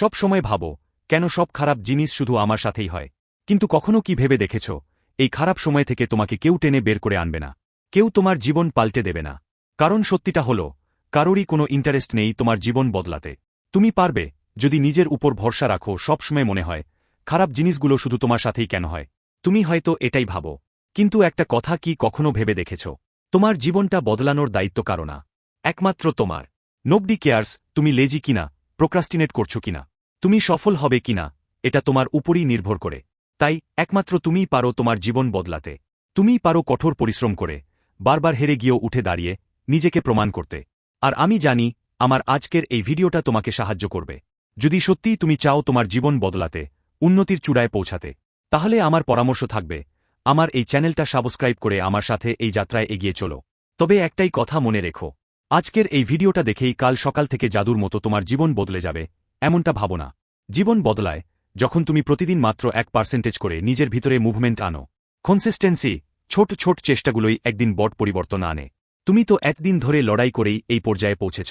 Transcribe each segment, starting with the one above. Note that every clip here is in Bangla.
সব সময় ভাবো, কেন সব খারাপ জিনিস শুধু আমার সাথেই হয়। কিন্তু কখনো কি ভেবে দেখেছ, এই খারাপ সময় থেকে তোমাকে কেউ টেনে বের করে আনবে না। কেউ তোমার জীবন পাল্টে দেবে না। কারণ সত্যিটা হল, কারোরই কোনো ইন্টারেস্ট নেই তোমার জীবন বদলাতে। তুমি পারবে, যদি নিজের উপর ভরসা রাখো সবসময় মনে হয়, খারাপ জিনিসগুলো শুধু তোমার সাথেই কেন হয়। তুমি হয়তো এটাই ভাবো। কিন্তু একটা কথা কি কখনো ভেবে দেখেছ? তোমার জীবনটা বদলানোর দায়িত্ব কারও না। একমাত্র তোমার। নোবডি কেয়ার্স তুমি লেজি কিনা প্রোক্রাস্টিনেট করছ কিনা। তুমি সফল হবে কিনা, এটা তোমার উপরই নির্ভর করে। তাই, একমাত্র তুমিই পারো তোমার জীবন বদলাতে। তুমিই পারো কঠোর পরিশ্রম করে, বারবার হেরে গিয়েও উঠে দাঁড়িয়ে, নিজেকে প্রমাণ করতে। আর আমি জানি, আমার আজকের এই ভিডিওটা তোমাকে সাহায্য করবে। যদি সত্যিই তুমি চাও তোমার জীবন বদলাতে, উন্নতির চূড়ায় পৌঁছাতে, তাহলে আমার পরামর্শ থাকবে, আমার এই চ্যানেলটা সাবস্ক্রাইব করে আমার সাথে এই যাত্রায় এগিয়ে চলো। তবে একটাই কথা মনে রেখো, আজকের এই ভিডিওটা দেখেই কাল সকাল থেকে জাদুর মতো তোমার জীবন বদলে যাবে এমনটা ভাবো না। জীবন বদলায়, যখন তুমি প্রতিদিন মাত্র এক পার্সেন্টেজ করে নিজের ভিতরে মুভমেন্ট আনো। কনসিস্টেন্সি ছোট ছোট চেষ্টাগুলোই একদিন বট পরিবর্তন আনে। তুমি তো একদিন ধরে লড়াই করেই এই পর্যায়ে পৌঁছেছ।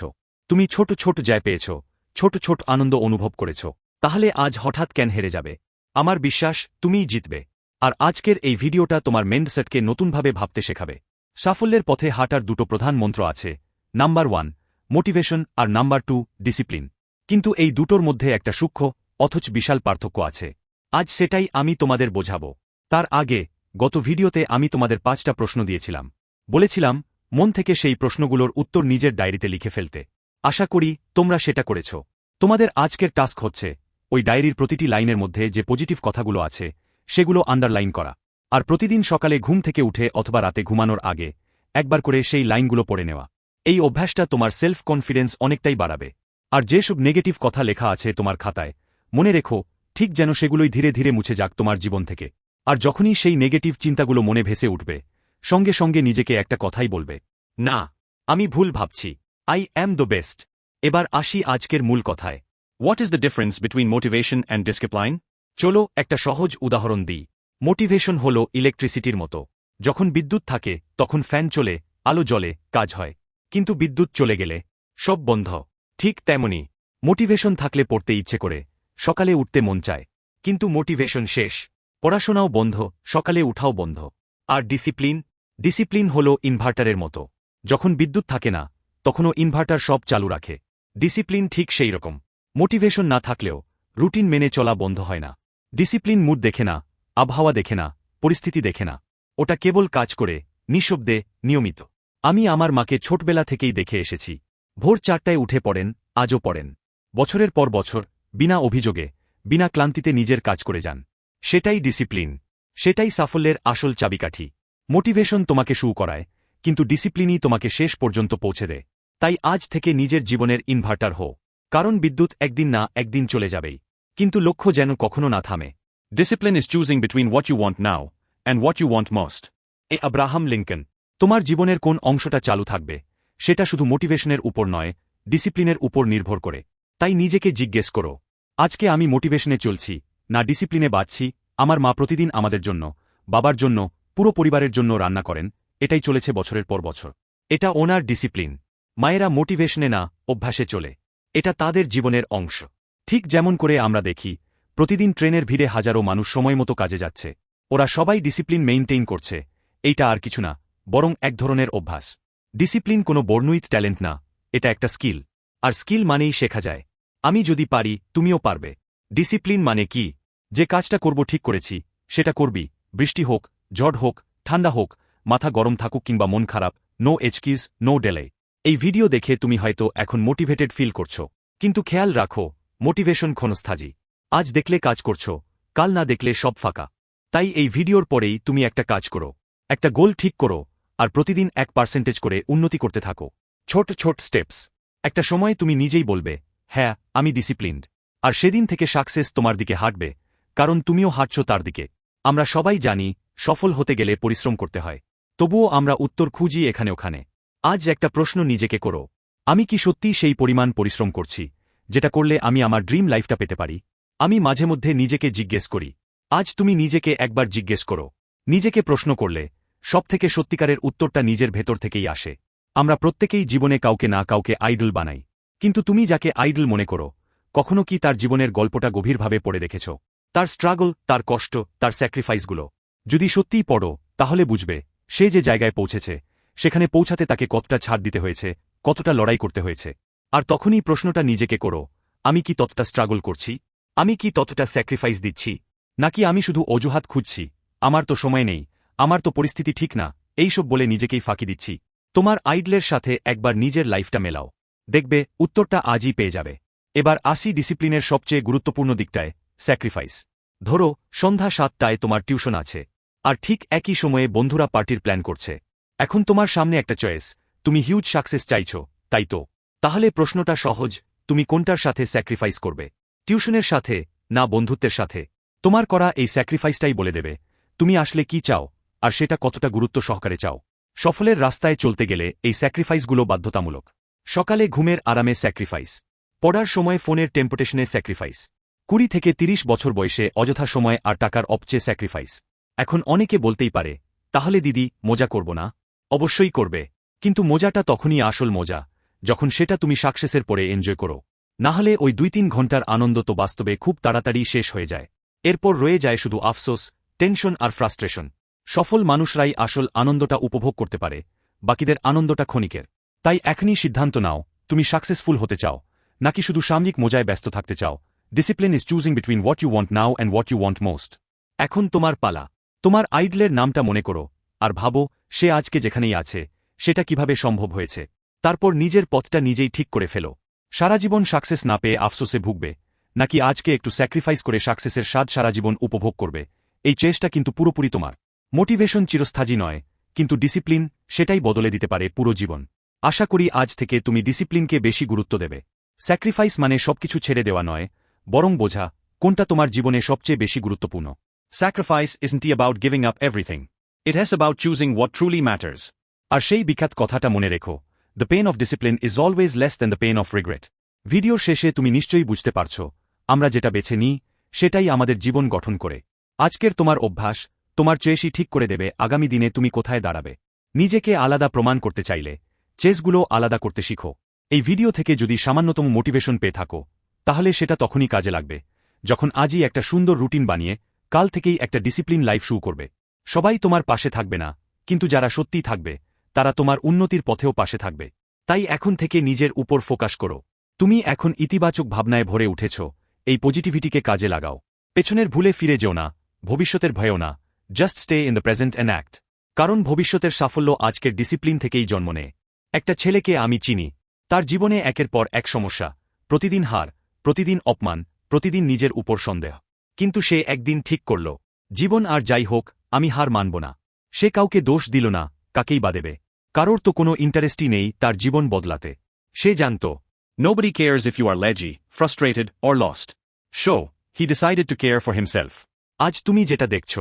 তুমি ছোট ছোট জয় পেয়েছ, ছোট ছোট আনন্দ অনুভব করেছ। তাহলে আজ হঠাৎ কেন হেরে যাবে? আমার বিশ্বাস, তুমিই জিতবে। আর আজকের এই ভিডিওটা তোমার মেন্ডসেটকে নতুনভাবে ভাবতে শেখাবে। সাফল্যের পথে হাঁটার দুটো প্রধান মন্ত্র আছে নাম্বার ওয়ান মোটিভেশন আর নাম্বার টু ডিসিপ্লিন কিন্তু এই দুটোর মধ্যে একটা সূক্ষ্ম, অথচ বিশাল পার্থক্য আছে। আজ সেটাই আমি তোমাদের বোঝাব। তার আগে, গত ভিডিওতে আমি তোমাদের পাঁচটা প্রশ্ন দিয়েছিলাম। বলেছিলাম, মন থেকে সেই প্রশ্নগুলোর উত্তর নিজের ডায়েরিতে লিখে ফেলতে। আশা করি, তোমরা সেটা করেছ। তোমাদের আজকের টাস্ক হচ্ছে, ওই ডায়েরির প্রতিটি লাইনের মধ্যে যে পজিটিভ কথাগুলো আছে, সেগুলো আন্ডারলাইন করা। আর প্রতিদিন সকালে ঘুম থেকে উঠে অথবা রাতে ঘুমানোর আগে, একবার করে সেই লাইনগুলো পড়ে নেওয়া। এই অভ্যাসটা তোমার সেলফ কনফিডেন্স অনেকটাই বাড়াবে। আর যেসব নেগেটিভ কথা লেখা আছে তোমার খাতায়, মনে রেখো, ঠিক যেন সেগুলোই ধীরে ধীরে মুছে যাক তোমার জীবন থেকে। আর যখনই সেই নেগেটিভ চিন্তাগুলো মনে ভেসে উঠবে, সঙ্গে সঙ্গে নিজেকে একটা কথাই বলবে, না, আমি ভুল ভাবছি। আই অ্যাম দ্য বেস্ট এবার আসি আজকের মূল কথায়। What is the difference between motivation and discipline চলো একটা সহজ উদাহরণ দিই। মোটিভেশন হল ইলেকট্রিসিটির মতো। যখন বিদ্যুৎ থাকে, তখন ফ্যান চলে, আলো জ্বলে, কাজ হয়। কিন্তু বিদ্যুৎ চলে গেলে, সব বন্ধ। ঠিক তেমনি, মোটিভেশন থাকলে পড়তে ইচ্ছে করে, সকালে উঠতে মন চায়। কিন্তু মোটিভেশন শেষ, পড়াশোনাও বন্ধ, সকালে উঠাও বন্ধ। আর ডিসিপ্লিন? ডিসিপ্লিন হল ইনভার্টারের মতো। যখন বিদ্যুৎ থাকে না, তখনও ইনভার্টার সব চালু রাখে। ডিসিপ্লিন ঠিক সেই রকম। মোটিভেশন না থাকলেও, রুটিন মেনে চলা বন্ধ হয় না। ডিসিপ্লিন মুড দেখে না, আবহাওয়া দেখে না, পরিস্থিতি দেখে না। ওটা কেবল কাজ করে, নিঃশব্দে, নিয়মিত। আমি আমার মাকে ছোটবেলা থেকেই দেখে এসেছি। ভোর চারটায় উঠে পড়েন, আজও পড়েন। বছরের পর বছর, বিনা অভিযোগে, বিনা ক্লান্তিতে নিজের কাজ করে যান। সেটাই ডিসিপ্লিন। সেটাই সাফল্যের আসল চাবিকাঠি। মোটিভেশন তোমাকে শু করায়, কিন্তু ডিসিপ্লিনই তোমাকে শেষ পর্যন্ত পৌঁছে দেয়। তাই আজ থেকে নিজের জীবনের ইনভার্টার হো কারণ বিদ্যুৎ একদিন না একদিন চলে যাবেই। কিন্তু লক্ষ্য যেন কখনো না থামে। Discipline is choosing between what you want now and what you want most A Abraham Lincoln, তোমার জীবনের কোন অংশটা চালু থাকবে? সেটা শুধু মোটিভেশনের উপর নয়, ডিসিপ্লিনের উপর নির্ভর করে। তাই নিজেকে জিজ্ঞেস করো, আজকে আমি মোটিভেশনে চলছি, না ডিসিপ্লিনে বাঁচছি, আমার মা প্রতিদিন আমাদের জন্য, বাবার জন্য, পুরো পরিবারের জন্য রান্না করেন, এটাই চলেছে বছরের পর বছর। এটা ওনার ডিসিপ্লিন। মায়েরা মোটিভেশনে না, অভ্যাসে চলে। এটা তাদের জীবনের অংশ। ঠিক যেমন করে আমরা দেখি, প্রতিদিন ট্রেনের ভিড়ে হাজারো মানুষ সময়মতো কাজে যাচ্ছে। ওরা সবাই ডিসিপ্লিন মেইনটেইন করছে, এইটা আর কিছু না, বরং এক ধরনের অভ্যাস। ডিসিপ্লিন কোনো বর্ণুইত ট্যালেন্ট না, এটা একটা স্কিল আর স্কিল মানেই শেখা যায়। আমি যদি পারি, তুমিও পারবে। ডিসিপ্লিন মানে কি? যে কাজটা করব ঠিক করেছি, সেটা করবি। বৃষ্টি হোক, ঝড় হোক, ঠান্ডা হোক, মাথা গরম থাকুক কিংবা মন খারাপ নো এচকিজ নো ডেলে এই ভিডিও দেখে তুমি হয়তো এখন মোটিভেটেড ফিল করছ। কিন্তু খেয়াল রাখো মোটিভেশন ক্ষণস্থাজি আজ দেখলে কাজ করছ, কাল না দেখলে সব ফাঁকা। তাই এই ভিডিওর পরেই তুমি একটা কাজ করো। একটা গোল ঠিক করো আর প্রতিদিন এক পার্সেন্টেজ করে উন্নতি করতে থাকো। ছোট ছোট স্টেপস একটা সময় তুমি নিজেই বলবে হ্যাঁ আমি ডিসিপ্লিনড আর সেদিন থেকে সাকসেস তোমার দিকে হাঁটবে, কারণ তুমিও হাঁটছ তার দিকে। আমরা সবাই জানি, সফল হতে গেলে পরিশ্রম করতে হয়। তবুও আমরা উত্তর খুঁজি এখানে ওখানে। আজ একটা প্রশ্ন নিজেকে করো, আমি কি সত্যিই সেই পরিমাণ পরিশ্রম করছি, যেটা করলে আমি আমার ড্রিম লাইফটা পেতে পারি? আমি মাঝে মধ্যে নিজেকে জিজ্ঞেস করি, আজ তুমি নিজেকে একবার জিজ্ঞেস করো। নিজেকে প্রশ্ন করলে সবথেকে সত্যিকারের উত্তরটা নিজের ভেতর থেকেই আসে। আমরা প্রত্যেকেই জীবনে কাউকে না কাউকে আইডল বানাই। কিন্তু তুমি যাকে আইডল মনে করো, কখনো কি তার জীবনের গল্পটা গভীরভাবে পড়ে দেখেছ? তার স্ট্রাগল, তার কষ্ট, তার স্যাক্রিফাইসগুলো। যদি সত্যিই পড়ো, তাহলে বুঝবে, সে যে জায়গায় পৌঁছেছে, সেখানে পৌঁছাতে তাকে কতটা ছাড় দিতে হয়েছে, কতটা লড়াই করতে হয়েছে। আর তখনই প্রশ্নটা নিজেকে করো, আমি কি ততটা স্ট্রাগল করছি? আমি কি ততটা স্যাক্রিফাইস দিচ্ছি? নাকি আমি শুধু অজুহাত খুঁজছি, আমার তো সময় নেই। আমার তো পরিস্থিতি ঠিক না, এইসব বলে নিজেকেই ফাঁকি দিচ্ছি। তোমার আইডলের সাথে একবার নিজের লাইফটা মেলাও। দেখবে, উত্তরটা আজই পেয়ে যাবে। এবার আসি ডিসিপ্লিনের সবচেয়ে গুরুত্বপূর্ণ দিকটায়, স্যাক্রিফাইস। ধরো, সন্ধ্যা সাতটায় তোমার টিউশন আছে। আর ঠিক একই সময়ে বন্ধুরা পার্টির প্ল্যান করছে। এখন তোমার সামনে একটা চয়েস, তুমি হিউজ সাকসেস চাইছ, তাই তো? তাহলে প্রশ্নটা সহজ, তুমি কোনটার সাথে স্যাক্রিফাইস করবে? টিউশনের সাথে, না বন্ধুত্বের সাথে? তোমার করা এই স্যাক্রিফাইসটাই বলে দেবে। তুমি আসলে কি চাও? আর সেটা কতটা গুরুত্ব সহকারে চাও। সফলের রাস্তায় চলতে গেলে এই স্যাক্রিফাইসগুলো বাধ্যতামূলক। সকালে ঘুমের আরামে স্যাক্রিফাইস। পড়ার সময় ফোনের টেম্পোটেশনে স্যাক্রিফাইস। কুড়ি থেকে ৩০ বছর বয়সে অযথা সময় আর টাকার অপচে স্যাক্রিফাইস। এখন অনেকে বলতেই পারে, তাহলে দিদি, মজা করব না? অবশ্যই করবে। কিন্তু মজাটা তখনই আসল মজা, যখন সেটা তুমি সাকসেসের পরে এনজয় করো। না হলে ওই দুই তিন ঘণ্টার আনন্দ তো বাস্তবে খুব তাড়াতাড়ি শেষ হয়ে যায়। এরপর রয়ে যায় শুধু আফসোস, টেনশন আর ফ্রাস্ট্রেশন। সফল মানুষরাই আসল আনন্দটা উপভোগ করতে পারে, বাকিদের আনন্দটা ক্ষণিকের। তাই এখনই সিদ্ধান্ত নাও, তুমি সাকসেসফুল হতে চাও, নাকি শুধু সাময়িক মোজায় ব্যস্ত থাকতে চাও। Discipline is choosing between what you want now and what you want most এখন তোমার পালা। তোমার আইডলের নামটা মনে করো, আর ভাবো, সে আজকে যেখানেই আছে, সেটা কীভাবে সম্ভব হয়েছে। তারপর নিজের পথটা নিজেই ঠিক করে ফেলো। সারা জীবন সাকসেস না পেয়ে আফসোসে ভুগবে, নাকি আজকে একটু স্যাক্রিফাইস করে সাকসেসের স্বাদ সারা জীবন উপভোগ করবে। এই চেষ্টা কিন্তু পুরোপুরি তোমার। মোটিভেশন চিরস্থায়ী নয়, কিন্তু ডিসিপ্লিন সেটাই বদলে দিতে পারে পুরো জীবন। আশা করি আজ থেকে তুমি ডিসিপ্লিনকে বেশি গুরুত্ব দেবে। স্যাক্রিফাইস মানে সবকিছু ছেড়ে দেওয়া নয়, বরং বোঝা কোনটা তোমার জীবনে সবচেয়ে বেশি গুরুত্বপূর্ণ। Sacrifice isn't about giving up everything it has about choosing what truly matters আর সেই বিখ্যাত কথাটা মনে রেখো the pain of discipline is always less than the pain of regret ভিডিওর শেষে তুমি নিশ্চয়ই বুঝতে পারছ, আমরা যেটা বেছে নিই, সেটাই আমাদের জীবন গঠন করে। আজকের তোমার অভ্যাস তোমার চেসই ঠিক করে দেবে, আগামী দিনে তুমি কোথায় দাঁড়াবে। নিজেকে আলাদা প্রমাণ করতে চাইলে, চেসগুলো আলাদা করতে শিখো। এই ভিডিও থেকে যদি সামান্যতম মোটিভেশন পেয়ে থাকো, তাহলে সেটা তখনই কাজে লাগবে, যখন আজই একটা সুন্দর রুটিন বানিয়ে কাল থেকেই একটা ডিসিপ্লিন লাইফ শুরু করবে। সবাই তোমার পাশে থাকবে না, কিন্তু যারা সত্যিই থাকবে, তারা তোমার উন্নতির পথেও পাশে থাকবে। তাই এখন থেকে নিজের উপর ফোকাস করো। তুমি এখন ইতিবাচক ভাবনায় ভরে উঠেছ, এই পজিটিভিটিকে কাজে লাগাও। পেছনের ভুলে ফিরে যেও না, ভবিষ্যতের ভয়েও না। Just stay in the present and act কারণ ভবিষ্যতের সাফল্য আজকের ডিসিপ্লিন থেকেই জন্ম নেয়। একটা ছেলেকে আমি চিনি। তার জীবনে একের পর এক সমস্যা। প্রতিদিন হার প্রতিদিন অপমান প্রতিদিন নিজের উপর সন্দেহ। কিন্তু সে একদিন ঠিক করল। জীবন আর যাই হোক আমি হার মানব না। সে কাউকে দোষ দিল না কাকেই বা দেবে। কারোর তো কোনো ইন্টারেস্টই নেই তার জীবন বদলাতে। সে জানত Nobody cares if you are ledgy, frustrated, or lost. So, he decided to care for himself. আজ তুমি যেটা দেখছ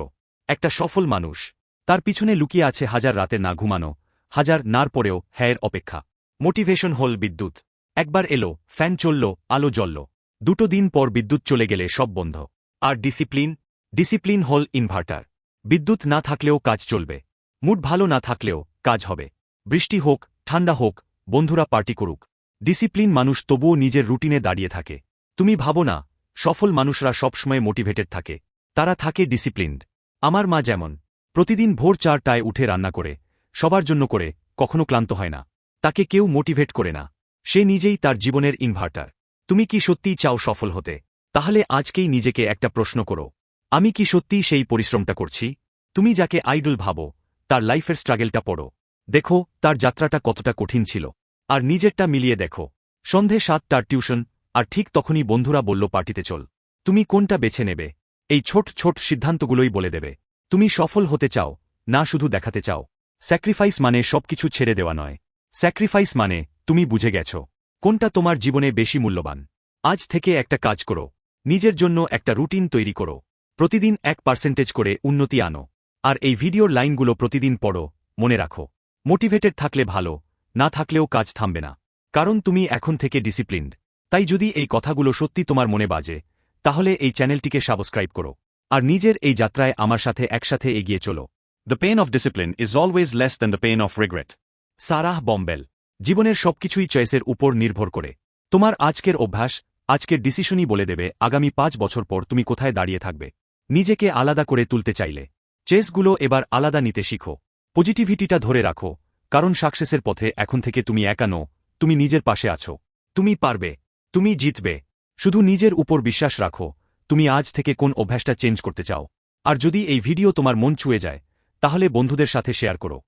একটা সফল মানুষ। তার পিছনে লুকিয়ে আছে হাজার রাতে না ঘুমানো, হাজার নার পরেও হ্যায়ের অপেক্ষা। মোটিভেশন হল বিদ্যুৎ। একবার এলো, ফ্যান চলল, আলো জ্বলল। দুটো দিন পর বিদ্যুৎ চলে গেলে সব বন্ধ। আর ডিসিপ্লিন? ডিসিপ্লিন হল ইনভার্টার। বিদ্যুৎ না থাকলেও কাজ চলবে। মুড ভালো না থাকলেও কাজ হবে। বৃষ্টি হোক, ঠান্ডা হোক, বন্ধুরা পার্টি করুক। ডিসিপ্লিন মানুষ তবুও নিজের রুটিনে দাঁড়িয়ে থাকে। তুমি ভাবো না, সফল মানুষরা সবসময় মোটিভেটেড থাকে। তারা থাকে ডিসিপ্লিনড। আমার মা যেমন, প্রতিদিন ভোর চারটায় উঠে রান্না করে, সবার জন্য করে, কখনো ক্লান্ত হয় না। তাকে কেউ মোটিভেট করে না। সে নিজেই তার জীবনের ইনভার্টার। তুমি কি সত্যিই চাও সফল হতে? তাহলে আজকেই নিজেকে একটা প্রশ্ন করো। আমি কি সত্যিই সেই পরিশ্রমটা করছি? তুমি যাকে আইডল ভাবো, তার লাইফের স্ট্রাগেলটা পড়ো। দেখো, তার যাত্রাটা কতটা কঠিন ছিল। আর নিজেরটা মিলিয়ে দেখো। সন্ধে সাতটার টিউশন, আর ঠিক তখনই বন্ধুরা বলল পার্টিতে চল। তুমি কোনটা বেছে নেবে? এই ছোট ছোট সিদ্ধান্তগুলোই বলে দেবে, তুমি সফল হতে চাও, না শুধু দেখাতে চাও। স্যাক্রিফাইস মানে সবকিছু ছেড়ে দেওয়া নয়। স্যাক্রিফাইস মানে তুমি বুঝে গেছ, কোনটা তোমার জীবনে বেশি মূল্যবান। আজ থেকে একটা কাজ করো, নিজের জন্য একটা রুটিন তৈরি করো। প্রতিদিন এক পার্সেন্টেজ করে উন্নতি আনো। আর এই ভিডিওর লাইনগুলো প্রতিদিন পড়ো, মনে রাখো। মোটিভেটেড থাকলে ভালো, না থাকলেও কাজ থামবে না। কারণ তুমি এখন থেকে ডিসিপ্লিনড। তাই যদি এই কথাগুলো সত্যি তোমার মনে বাজে তাহলে এই চ্যানেলটিকে সাবস্ক্রাইব করো। আর নিজের এই যাত্রায় আমার সাথে একসাথে এগিয়ে চলো। The pain of discipline is always less than the pain of regret Sarah Bombell. জীবনের সবকিছুই চয়েসের উপর নির্ভর করে। তোমার আজকের অভ্যাস, আজকের ডিসিশনই বলে দেবে আগামী পাঁচ বছর পর তুমি কোথায় দাঁড়িয়ে থাকবে। নিজেকে আলাদা করে তুলতে চাইলে। চেসগুলো এবার আলাদা নিতে শিখো। পজিটিভিটিটা ধরে রাখো। কারণ সাকসেসের পথে এখন থেকে তুমি একা নো তুমি নিজের পাশে আছো। তুমি পারবে। তুমি জিতবে। শুধু নিজের উপর বিশ্বাস রাখো, তুমি আজ থেকে কোন অভ্যাসটা চেঞ্জ করতে চাও। আর যদি এই ভিডিও তোমার মন ছুঁয়ে যায়, তাহলে বন্ধুদের সাথে শেয়ার করো।